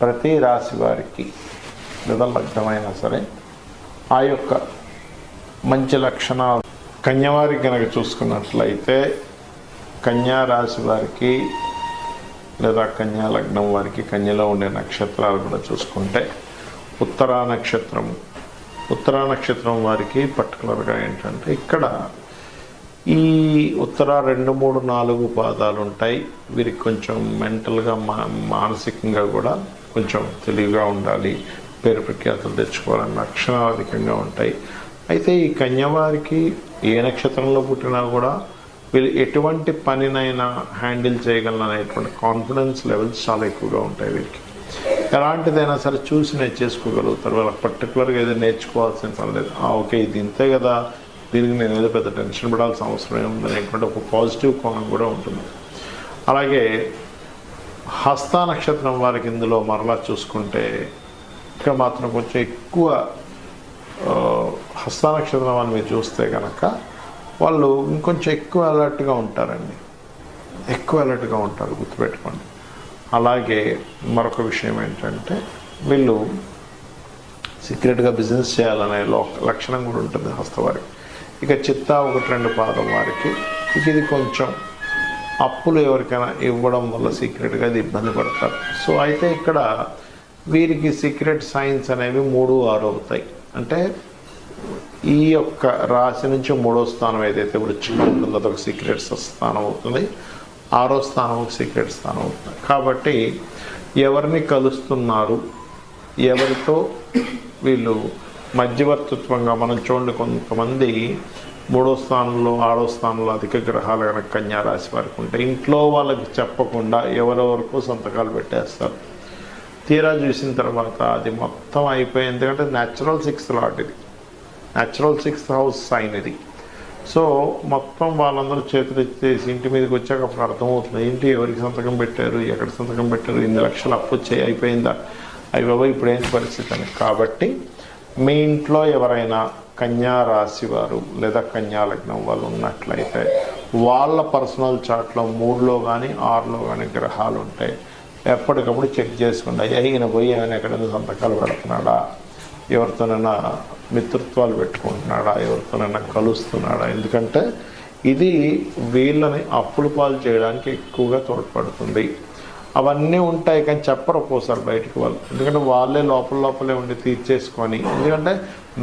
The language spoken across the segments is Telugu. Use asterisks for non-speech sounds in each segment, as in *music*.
ప్రతి రాశి వారికి లేదా లగ్నమైనా సరే ఆ యొక్క మంచి లక్షణాలు కన్యవారికి కనుక చూసుకున్నట్లయితే కన్యా రాశి వారికి లేదా కన్యా లగ్నం వారికి కన్యలో ఉండే నక్షత్రాలు కూడా చూసుకుంటే ఉత్తరా నక్షత్రము. ఉత్తరా నక్షత్రం వారికి పర్టికులర్గా ఏంటంటే ఇక్కడ ఈ ఉత్తర రెండు మూడు నాలుగు పాదాలు ఉంటాయి. వీరికి కొంచెం మెంటల్గా మా మానసికంగా కూడా కొంచెం తెలివిగా ఉండాలి పేరు ప్రఖ్యాతులు తెచ్చుకోవాలన్న లక్షణాలు అధికంగా ఉంటాయి. అయితే ఈ కన్యవారికి ఏ నక్షత్రంలో పుట్టినా కూడా వీళ్ళు ఎటువంటి పనినైనా హ్యాండిల్ చేయగలను అనేటువంటి కాన్ఫిడెన్స్ లెవెల్స్ చాలా ఎక్కువగా ఉంటాయి వీరికి ఎలాంటిదైనా సరే చూసి నేర్చేసుకోగలుగుతారు. వాళ్ళకి పర్టికులర్గా ఏదో నేర్చుకోవాల్సిన పని లేదు. ఓకే ఇది ఇంతే కదా దీనికి నేను ఏదో పెద్ద టెన్షన్ పడాల్సిన అవసరం ఏముంది అనేటువంటి ఒక పాజిటివ్ కోణం కూడా ఉంటుంది. అలాగే హస్త నక్షత్రం వారికి ఇందులో మరలా చూసుకుంటే ఇంకా మాత్రం కొంచెం ఎక్కువ హస్త నక్షత్రం అని మీరు చూస్తే కనుక వాళ్ళు ఇంకొంచెం ఎక్కువ అలర్ట్గా ఉంటారండి. ఎక్కువ అలర్ట్గా ఉంటారు గుర్తుపెట్టుకోండి. అలాగే మరొక విషయం ఏంటంటే వీళ్ళు సీక్రెట్గా బిజినెస్ చేయాలనే లో లక్షణం కూడా ఉంటుంది హస్తవారికి ఇక చిత్తా ఒకటి రెండు పాదం వారికి. ఇక ఇది కొంచెం అప్పులు ఎవరికైనా ఇవ్వడం వల్ల సీక్రెట్గా ఇది ఇబ్బంది పడతారు. సో అయితే ఇక్కడ వీరికి సీక్రెట్ సైన్స్ అనేవి మూడు ఆరు అవుతాయి. అంటే ఈ యొక్క రాశి నుంచి మూడో స్థానం ఏదైతే వృచ్చికం ఉంటుందో అదొక సీక్రెట్ స్థానం అవుతుంది. ఆరో స్థానం ఒక సీక్రెట్ స్థానం అవుతుంది. కాబట్టి ఎవరిని కలుస్తున్నారు? ఎవరితో? వీళ్ళు మధ్యవర్తిత్వంగా మనం చూడండి కొంతమంది మూడో స్థానంలో ఆరో స్థానంలో అధిక గ్రహాలు కనుక కన్యా రాశి వారికి ఉంటే ఇంట్లో వాళ్ళకి చెప్పకుండా ఎవరెవరికో సంతకాలు పెట్టేస్తారు. తీరా చూసిన తర్వాత అది మొత్తం అయిపోయి ఎందుకంటే న్యాచురల్ సిక్స్త్ లాట్ ఇది న్యాచురల్ సిక్స్త్ హౌస్ సైన్ ఇది. సో మొత్తం వాళ్ళందరూ చేతులు ఎత్తేసి ఇంటి మీదకి వచ్చాక అప్పుడు అర్థమవుతుంది ఏంటి ఎవరికి సంతకం పెట్టారు ఎక్కడ సంతకం పెట్టారు ఇన్ని లక్షలు అప్పు వచ్చాయి అయిపోయిందా? అవి బాబా ఇప్పుడు ఏంటి పరిస్థితి అని. కాబట్టి మీ ఇంట్లో ఎవరైనా కన్యా రాశి వారు లేదా కన్యా లగ్నం వాళ్ళు ఉన్నట్లయితే వాళ్ళ పర్సనల్ చాట్లో మూడులో కానీ ఆరులో కానీ గ్రహాలు ఉంటాయి. ఎప్పటికప్పుడు చెక్ చేసుకుంటా అయిన ఈయన పోయి ఆయన ఎక్కడైనా సంతకాలు పెడుతున్నాడా? ఎవరితోనైనా మిత్రత్వాలు పెట్టుకుంటున్నాడా? ఎవరితోనైనా కలుస్తున్నాడా? ఎందుకంటే ఇది వీళ్ళని అప్పులు పాలు చేయడానికి ఎక్కువగా తోడ్పడుతుంది. అవన్నీ ఉంటాయి కానీ చెప్పరు ఒక్కోసారి బయటికి వాళ్ళు. ఎందుకంటే వాళ్ళే లోపల లోపలే ఉండి తీర్చేసుకొని ఎందుకంటే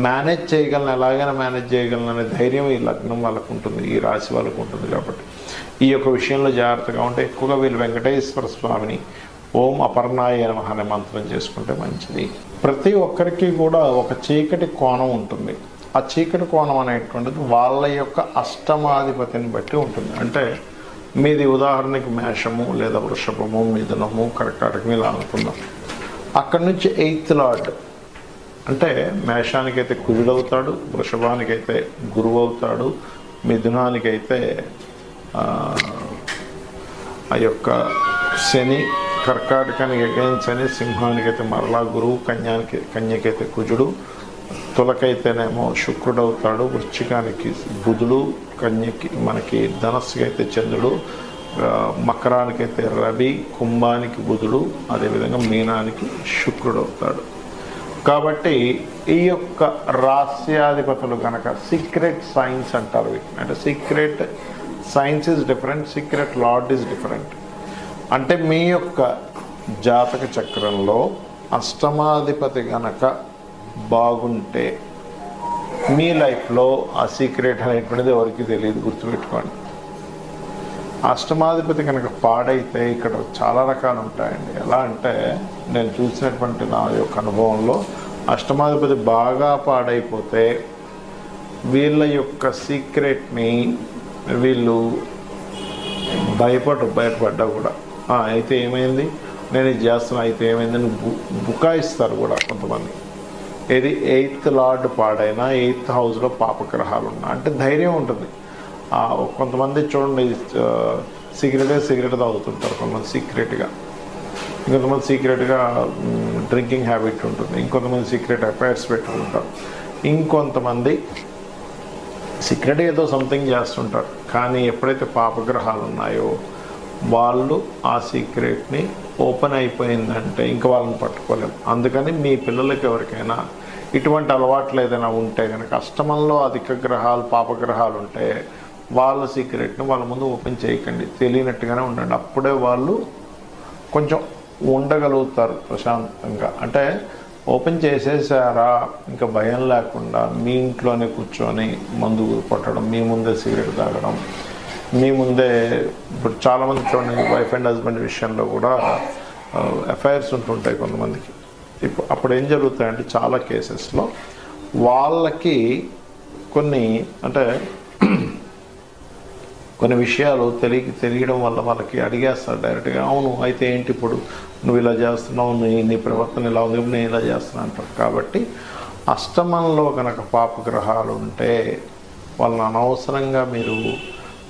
మేనేజ్ చేయగలను ఎలాగైనా మేనేజ్ చేయగలను అనే ధైర్యం ఈ లగ్నం వాళ్ళకు ఉంటుంది ఈ రాశి వాళ్ళకు ఉంటుంది కాబట్టి. ఈ యొక్క విషయంలో జాగ్రత్తగా ఉంటే ఎక్కువగా వీళ్ళు వెంకటేశ్వర స్వామిని ఓం అపర్ణాయ నమః అనే మంత్రం చేసుకుంటే మంచిది. ప్రతి ఒక్కరికి కూడా ఒక చీకటి కోణం ఉంటుంది. ఆ చీకటి కోణం అనేటువంటిది వాళ్ళ యొక్క అష్టమాధిపతిని బట్టి ఉంటుంది. అంటే మీది ఉదాహరణకి మేషము లేదా వృషభము మిథునము కర్కాటకం ఇలా అనుకుందాం అక్కడి నుంచి ఎయిత్ లార్డ్. అంటే మేషానికైతే కుజుడవుతాడు వృషభానికైతే గురువు అవుతాడు మిథునానికైతే ఆ, ఆ యొక్క శని కర్కాటకానికి అగైన్ శని సింహానికైతే మరలా గురువు కన్యానికి కన్యకైతే కుజుడు తులకైతేనేమో శుక్రుడు అవుతాడు వృశ్చికానికి బుధుడు కన్యకి మనకి ధనస్సుకి అయితే చంద్రుడు మకరానికి మకరానికైతే రవి కుంభానికి బుధుడు అదేవిధంగా మీనానికి శుక్రుడు అవుతాడు కాబట్టి ఈ యొక్క రాస్యాధిపతులు కనుక సీక్రెట్ సైన్స్ అంటారు అంటే secret science is different secret lord is different. అంటే మీ యొక్క జాతక చక్రంలో అష్టమాధిపతి గనక బాగుంటే మీ లైఫ్లో ఆ సీక్రెట్ అనేటువంటిది ఎవరికి తెలియదు గుర్తుపెట్టుకోండి. అష్టమాధిపతి కనుక పాడైతే ఇక్కడ చాలా రకాలు ఉంటాయండి. ఎలా అంటే నేను చూసినటువంటి నా యొక్క అనుభవంలో అష్టమాధిపతి బాగా పాడైపోతే వీళ్ళ యొక్క సీక్రెట్ని వీళ్ళు భయపడు బయటపడ్డా కూడా. అయితే ఏమైంది? నేను ఇది చేస్తున్నా అయితే ఏమైందని బు- బుకాయిస్తారు కూడా కొంతమంది. ఇది ఎయిత్ లార్డ్ పాడైనా ఎయిత్ హౌస్లో పాపగ్రహాలు ఉన్నా అంటే ధైర్యం ఉంటుంది. కొంతమంది చూడండి సిగరెటే సిగరెట్ తాగుతుంటారు కొంతమంది సీక్రెట్గా. ఇంకొంతమంది సీక్రెట్గా డ్రింకింగ్ హ్యాబిట్ ఉంటుంది. ఇంకొంతమంది సీక్రెట్ అఫైర్స్ పెట్టుకుంటారు. ఇంకొంతమంది సీక్రెట్ ఏదో సంథింగ్ చేస్తుంటారు. కానీ ఎప్పుడైతే పాపగ్రహాలు ఉన్నాయో వాళ్ళు ఆ సీక్రెట్ని ఓపెన్ అయిపోయిందంటే ఇంకా వాళ్ళని పట్టుకోలేము అందుకని మీ పిల్లలకి ఎవరికైనా ఇటువంటి అలవాట్లు ఏదైనా ఉంటే కనుక అష్టమంలో అధిక గ్రహాలు పాపగ్రహాలు ఉంటే వాళ్ళ సీక్రెట్ని వాళ్ళ ముందు ఓపెన్ చేయకండి. తెలియనట్టుగానే ఉండండి. అప్పుడే వాళ్ళు కొంచెం ఉండగలుగుతారు ప్రశాంతంగా. అంటే ఓపెన్ చేసేసారా ఇంకా భయం లేకుండా మీ ఇంట్లోనే కూర్చొని మందు కొట్టడం మీ ముందే సిగరెట్ తాగడం మీ ముందే ఇప్పుడు చాలామంది చూడండి వైఫ్ అండ్ హస్బెండ్ విషయంలో కూడా ఎఫ్ఐఆర్స్ ఉంటుంటాయి కొంతమందికి. ఇప్పుడు అప్పుడు ఏం జరుగుతాయంటే చాలా కేసెస్లో వాళ్ళకి కొన్ని అంటే *clears throat* కొన్ని విషయాలు తెలియ తెలియడం వల్ల వాళ్ళకి అడిగేస్తారు డైరెక్ట్గా అవును అయితే ఏంటి ఇప్పుడు? నువ్వు ఇలా చేస్తున్నావు నీ నీ ప్రవర్తన ఇలా ఉంది నేను ఇలా చేస్తున్నా అంటారు. కాబట్టి అష్టమంలో కనుక పాపగ్రహాలు ఉంటే వాళ్ళని అనవసరంగా మీరు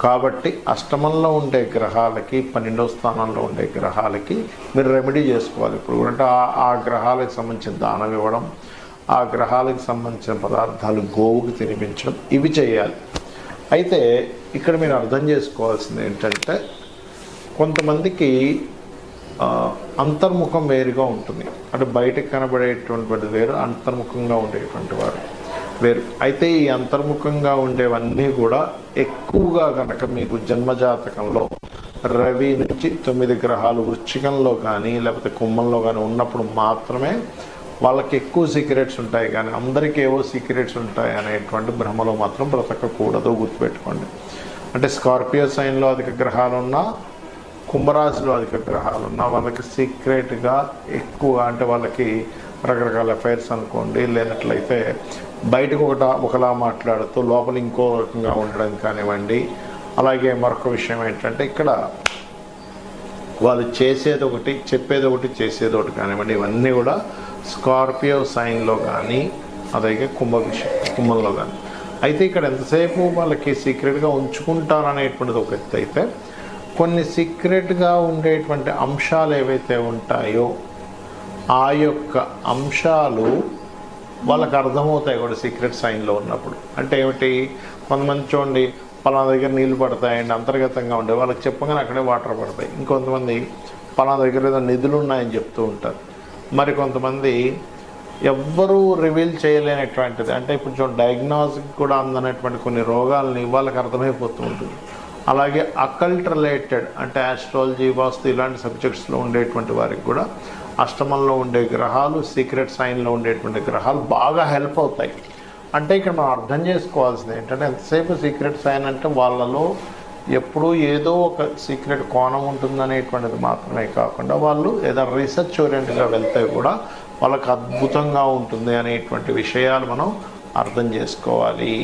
కాబట్టి అష్టమంలో ఉండే గ్రహాలకి పన్నెండవ స్థానంలో ఉండే గ్రహాలకి మీరు రెమెడీ చేసుకోవాలి. ఇప్పుడు అంటే ఆ- ఆ గ్రహాలకు సంబంధించిన దానం ఇవ్వడం ఆ గ్రహాలకు సంబంధించిన పదార్థాలు గోవుకి తినిపించడం ఇవి చేయాలి. అయితే ఇక్కడ మీరు అర్థం చేసుకోవాల్సింది ఏంటంటే కొంతమందికి అంతర్ముఖం వేరుగా ఉంటుంది. అంటే బయటకు కనబడేటువంటిది వేరు అంతర్ముఖంగా ఉండేటువంటి వారు వేరు. అయితే ఈ అంతర్ముఖంగా ఉండేవన్నీ కూడా ఎక్కువగా కనుక మీకు జన్మజాతకంలో రవి నుంచి తొమ్మిది గ్రహాలు వృశ్చికంలో కానీ లేకపోతే కుంభంలో కానీ ఉన్నప్పుడు మాత్రమే వాళ్ళకి ఎక్కువ సీక్రెట్స్ ఉంటాయి. కానీ అందరికీ ఏవో సీక్రెట్స్ ఉంటాయి అనేటువంటి భ్రమలో మాత్రం బ్రతకకూడదు గుర్తుపెట్టుకోండి. అంటే స్కార్పియో సైన్లో అధిక గ్రహాలు ఉన్నా కుంభరాశిలో అధిక గ్రహాలు ఉన్నా వాళ్ళకి సీక్రెట్గా ఎక్కువ అంటే వాళ్ళకి రకరకాల అఫైర్స్ అనుకోండి లేనట్లయితే బయటకు ఒకట ఒకలా మాట్లాడుతూ లోపల ఇంకో రకంగా ఉండడం కానివ్వండి. అలాగే మరొక విషయం ఏంటంటే ఇక్కడ వాళ్ళు చేసేది ఒకటి చెప్పేది ఒకటి చేసేది ఒకటి కానివ్వండి. ఇవన్నీ కూడా స్కార్పియో సైన్లో కానీ అదే కుంభ విషయం కుంభంలో కానీ. అయితే ఇక్కడ ఎంతసేపు వాళ్ళకి సీక్రెట్గా ఉంచుకుంటారనేటువంటిది ఒక ఎత్తు అయితే కొన్ని సీక్రెట్గా ఉండేటువంటి అంశాలు ఏవైతే ఉంటాయో ఆ యొక్క అంశాలు వాళ్ళకి అర్థమవుతాయి కూడా సీక్రెట్ సైన్లో ఉన్నప్పుడు. అంటే ఏమిటి? కొంతమంది చూడండి పలానా దగ్గర నీళ్ళు పడతాయండి అంతర్గతంగా ఉండే. వాళ్ళకి చెప్పగానే అక్కడే వాటర్ పడతాయి. ఇంకొంతమంది పలానా దగ్గర ఏదో నిధులు ఉన్నాయని చెప్తూ ఉంటారు. మరి కొంతమంది ఎవ్వరూ రివీల్ చేయలేనటువంటిది. అంటే ఇప్పుడు చూడండి డయాగ్నోస్కి కూడా అందనటువంటి కొన్ని రోగాలని వాళ్ళకి అర్థమైపోతూ ఉంటుంది. అలాగే అకల్ట్ రిలేటెడ్ అంటే ఆస్ట్రాలజీ వాస్తు ఇలాంటి సబ్జెక్ట్స్లో ఉండేటువంటి వారికి కూడా అష్టమంలో ఉండే గ్రహాలు సీక్రెట్ సైన్లో ఉండేటువంటి గ్రహాలు బాగా హెల్ప్ అవుతాయి. అంటే ఇక్కడ మనం అర్థం చేసుకోవాల్సింది ఏంటంటే ఎంతసేపు సీక్రెట్ సైన్ అంటే వాళ్ళలో ఎప్పుడూ ఏదో ఒక సీక్రెట్ కోణం ఉంటుందనేటువంటిది మాత్రమే కాకుండా వాళ్ళు ఏదైనా రీసెర్చ్ ఓరియంట్గా వెళ్తే కూడా వాళ్ళకి అద్భుతంగా ఉంటుంది అనేటువంటి విషయాలు మనం అర్థం చేసుకోవాలి.